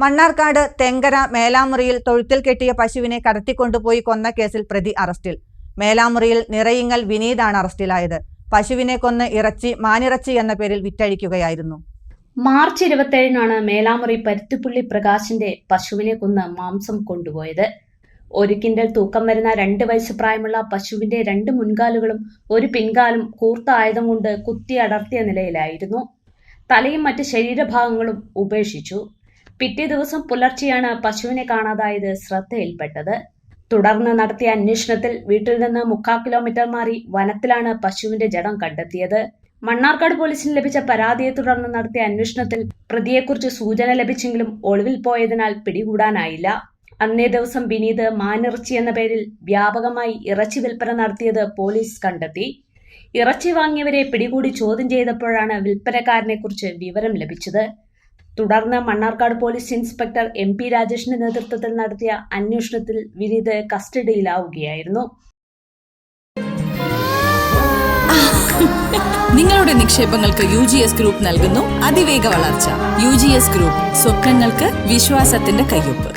മണ്ണാർക്കാട് തെങ്കര മേലാമുറിയിൽ തൊഴുത്തിൽ കെട്ടിയ പശുവിനെ കടത്തിക്കൊണ്ടുപോയി കൊന്ന കേസിൽ പ്രതി അറസ്റ്റിൽ. മേലാമുറിയിൽ നിറയിങ്ങൽ വിനീതാണ് അറസ്റ്റിലായത്. പശുവിനെ കൊന്ന് ഇറച്ചി മാനിറച്ചി എന്ന പേരിൽ വിറ്റഴിക്കുകയായിരുന്നു. മാർച്ച് ഇരുപത്തേഴിനാണ് മേലാമുറി പരുത്തിപ്പുള്ളി പ്രകാശിന്റെ പശുവിനെ കൊന്ന് മാംസം കൊണ്ടുപോയത്. ഒരു കിൻഡൽ തൂക്കം വരുന്ന രണ്ട് വയസ്സ് പ്രായമുള്ള പശുവിന്റെ രണ്ട് മുൻകാലുകളും ഒരു പിൻകാലും കൂർത്ത ആയുധം കൊണ്ട് കുത്തി അടർത്തിയ നിലയിലായിരുന്നു. തലയും മറ്റ് ശരീരഭാഗങ്ങളും ഉപേക്ഷിച്ചു. പിറ്റേ ദിവസം പുലർച്ചെയാണ് പശുവിനെ കാണാതായത് ശ്രദ്ധയിൽപ്പെട്ടത്. തുടർന്ന് നടത്തിയ അന്വേഷണത്തിൽ വീട്ടിൽ നിന്ന് മുക്കാൽ കിലോമീറ്റർ മാറി വനത്തിലാണ് പശുവിന്റെ ജഡം കണ്ടെത്തിയത്. മണ്ണാർക്കാട് പോലീസിന് ലഭിച്ച പരാതിയെ തുടർന്ന് നടത്തിയ അന്വേഷണത്തിൽ പ്രതിയെക്കുറിച്ച് സൂചന ലഭിച്ചെങ്കിലും ഒളിവിൽ പോയതിനാൽ പിടികൂടാനായില്ല. അന്നേ ദിവസം വിനീത് മാനിറച്ചി എന്ന പേരിൽ വ്യാപകമായി ഇറച്ചി വിൽപ്പന നടത്തിയത് പോലീസ് കണ്ടെത്തി. ഇറച്ചി വാങ്ങിയവരെ പിടികൂടി ചോദ്യം ചെയ്തപ്പോഴാണ് വിൽപ്പനക്കാരനെക്കുറിച്ച് വിവരം ലഭിച്ചത്. തുടർന്ന് Mannarkkad police inspector M P രാജേഷിന്റെ നേതൃത്വത്തിൽ നടത്തിയ അന്വേഷണത്തിൽ വിനീത് കസ്റ്റഡിയിലാവുകയായിരുന്നു. നിങ്ങളുടെ നിക്ഷേപങ്ങൾക്ക് യു ജി എസ് ഗ്രൂപ്പ് നൽകുന്നു. അതിവേഗ വളർച്ച. യു ജി എസ് ഗ്രൂപ്പ് സ്വപ്നങ്ങൾക്ക് വിശ്വാസത്തിന്റെ കയ്യൊപ്പ്.